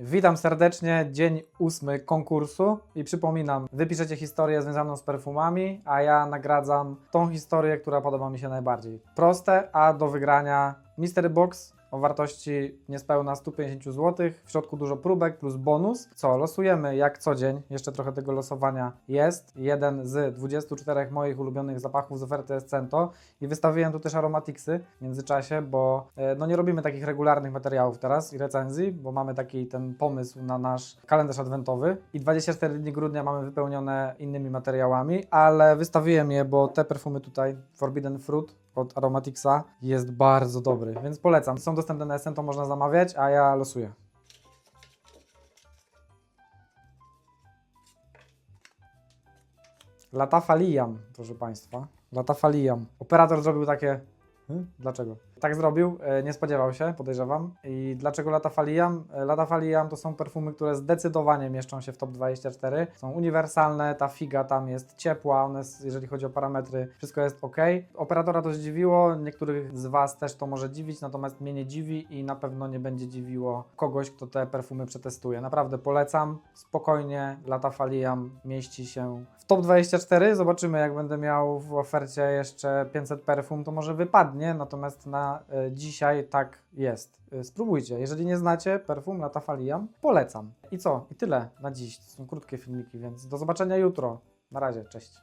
Witam serdecznie, dzień ósmy konkursu i przypominam, wypiszecie historię związaną z perfumami, a ja nagradzam tą historię, która podoba mi się najbardziej. Proste, a do wygrania Mystery Box o wartości niespełna 150 zł, w środku dużo próbek plus bonus. Co, losujemy jak co dzień, jeszcze trochę tego losowania jest. Jeden z 24 moich ulubionych zapachów z oferty Escento i wystawiłem tu też aromatiksy w międzyczasie, bo e, no nie robimy takich regularnych materiałów teraz i recenzji, bo mamy taki ten pomysł na nasz kalendarz adwentowy i 24 dni grudnia mamy wypełnione innymi materiałami, ale wystawiłem je, bo te perfumy tutaj, Forbidden Fruit od Aromaticsa jest bardzo dobry, więc polecam. Są dostępne na Essento, można zamawiać, a ja losuję. Latafaliam, proszę Państwa. Latafaliam. Operator zrobił takie. Hmm? Dlaczego? Tak zrobił, e, nie spodziewał się, podejrzewam. I dlaczego Latafaliam? E, Latafaliam to są perfumy, które zdecydowanie mieszczą się w top 24. Są uniwersalne, ta figa tam jest ciepła, one, jeżeli chodzi o parametry, wszystko jest ok. Operatora to zdziwiło, niektórych z Was też to może dziwić, natomiast mnie nie dziwi i na pewno nie będzie dziwiło kogoś, kto te perfumy przetestuje. Naprawdę polecam, spokojnie, Latafaliam mieści się w top 24. Zobaczymy, jak będę miał w ofercie jeszcze 500 perfum, to może wypadnie, natomiast na e, dzisiaj tak jest. E, Spróbujcie. Jeżeli nie znacie perfum Latafaliam, polecam. I co? I tyle na dziś. To są krótkie filmiki, więc do zobaczenia jutro. Na razie, cześć.